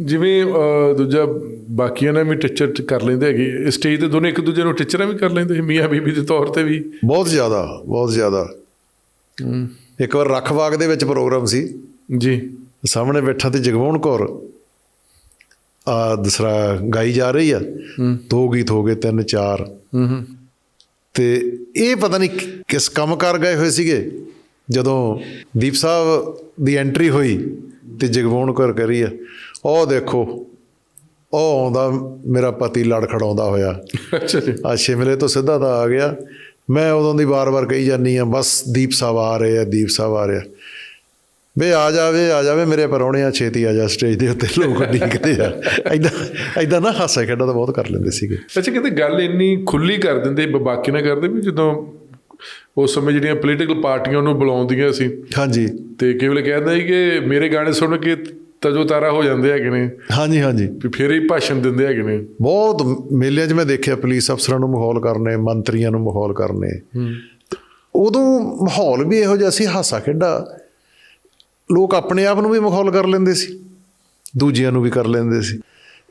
ਜਿਵੇਂ ਦੂਜਾ ਬਾਕੀਆਂ ਨਾਲ ਵੀ ਟੀਚਰ ਕਰ ਲੈਂਦੇ ਹੈਗੇ ਸਟੇਜ ਤੇ ਦੋਨੇ ਇੱਕ ਦੂਜੇ ਨੂੰ ਟੀਚਰਾਂ ਵੀ ਕਰ ਲੈਂਦੇ ਸੀ ਮੀਆਂ ਬੀਬੀ ਦੇ ਤੌਰ ਤੇ ਵੀ। ਬਹੁਤ ਜ਼ਿਆਦਾ ਬਹੁਤ ਜ਼ਿਆਦਾ। ਇੱਕ ਵਾਰ ਰਖਵਾਗ ਦੇ ਵਿੱਚ ਪ੍ਰੋਗਰਾਮ ਸੀ। ਜੀ। ਸਾਹਮਣੇ ਬੈਠਾ ਤੇ ਜਗਮੋਹਨ ਕੌਰ ਆ ਦਸਰਾ ਗਾਈ ਜਾ ਰਹੀ ਆ। ਦੋ ਗੀਤ ਹੋ ਗਏ ਤਿੰਨ ਚਾਰ। ਹੂੰ ਹੂੰ। ਤੇ ਇਹ ਪਤਾ ਨਹੀਂ ਕਿਸ ਕੰਮ ਕਰ ਗਏ ਹੋਏ ਸੀਗੇ ਜਦੋਂ ਦੀਪ ਸਾਹਿਬ ਦੀ ਐਂਟਰੀ ਹੋਈ। ਤੇ ਜਗਮੋਹਨ ਕੌਰ ਕਹਿ ਰਹੀ ਆ ਉਹ ਦੇਖੋ ਉਹ ਆਉਂਦਾ ਮੇਰਾ ਪਤੀ ਲੜ ਖੜਾਉਂਦਾ ਹੋਇਆ। ਅੱਛਾ ਜੀ। ਆ ਸ਼ਿਮਲੇ ਤੋਂ ਸਿੱਧਾ ਤਾਂ ਆ ਗਿਆ। ਮੈਂ ਉਦੋਂ ਦੀ ਵਾਰ-ਵਾਰ ਕਹੀ ਜਾਨੀ ਆ ਬਸ ਦੀਪ ਸਾਹਿਬ ਆ ਰਹੇ ਆ ਦੀਪ ਸਾਹਿਬ ਆ ਰਹੇ। ਆ ਵੇ ਆ ਜਾਵੇ ਆ ਜਾਵੇ ਮੇਰੇ ਪਰੌਣੇ ਆ ਛੇਤੀ ਆ ਜਾ ਸਟੇਜ ਦੇ ਉੱਤੇ ਲੋਕ ਡੀਕਦੇ ਆ। ਐਦਾਂ ਐਦਾਂ ਨਾ ਹਾਸਾ ਖੇਡਾ ਤਾਂ ਬਹੁਤ ਕਰ ਲੈਂਦੇ ਸੀਗੇ। ਅੱਛਾ ਕਹਿੰਦੇ ਗੱਲ ਇੰਨੀ ਖੁੱਲੀ ਕਰ ਦਿੰਦੇ ਬਾਕੀ ਨਾ ਕਰਦੇ ਵੀ ਜਦੋਂ ਉਸ ਸਮੇਂ ਜਿਹੜੀਆਂ ਪੋਲੀਟੀਕਲ ਪਾਰਟੀਆਂ ਉਹਨੂੰ ਬੁਲਾਉਂਦੀਆਂ ਸੀ। ਹਾਂਜੀ। ਤੇ ਕੇਵਲ ਕਹਿੰਦਾ ਸੀ ਕਿ ਮੇਰੇ ਗਾਣੇ ਸੁਣ ਕੇ ਤਜੋ ਤਾਰਾ ਹੋ ਜਾਂਦੇ ਹੈਗੇ ਨੇ। ਹਾਂਜੀ ਹਾਂਜੀ। ਫਿਰ ਹੀ ਭਾਸ਼ਣ ਦਿੰਦੇ ਹੈਗੇ ਨੇ। ਬਹੁਤ ਮੇਲਿਆਂ 'ਚ ਮੈਂ ਦੇਖਿਆ ਪੁਲਿਸ ਅਫਸਰਾਂ ਨੂੰ ਮਾਹੌਲ ਕਰਨੇ ਮੰਤਰੀਆਂ ਨੂੰ ਮਾਹੌਲ ਕਰਨੇ। ਉਦੋਂ ਮਾਹੌਲ ਵੀ ਇਹੋ ਜਿਹਾ ਸੀ ਹਾਸਾ ਖੇਡਾ। ਲੋਕ ਆਪਣੇ ਆਪ ਨੂੰ ਵੀ ਮਾਹੌਲ ਕਰ ਲੈਂਦੇ ਸੀ ਦੂਜਿਆਂ ਨੂੰ ਵੀ ਕਰ ਲੈਂਦੇ ਸੀ।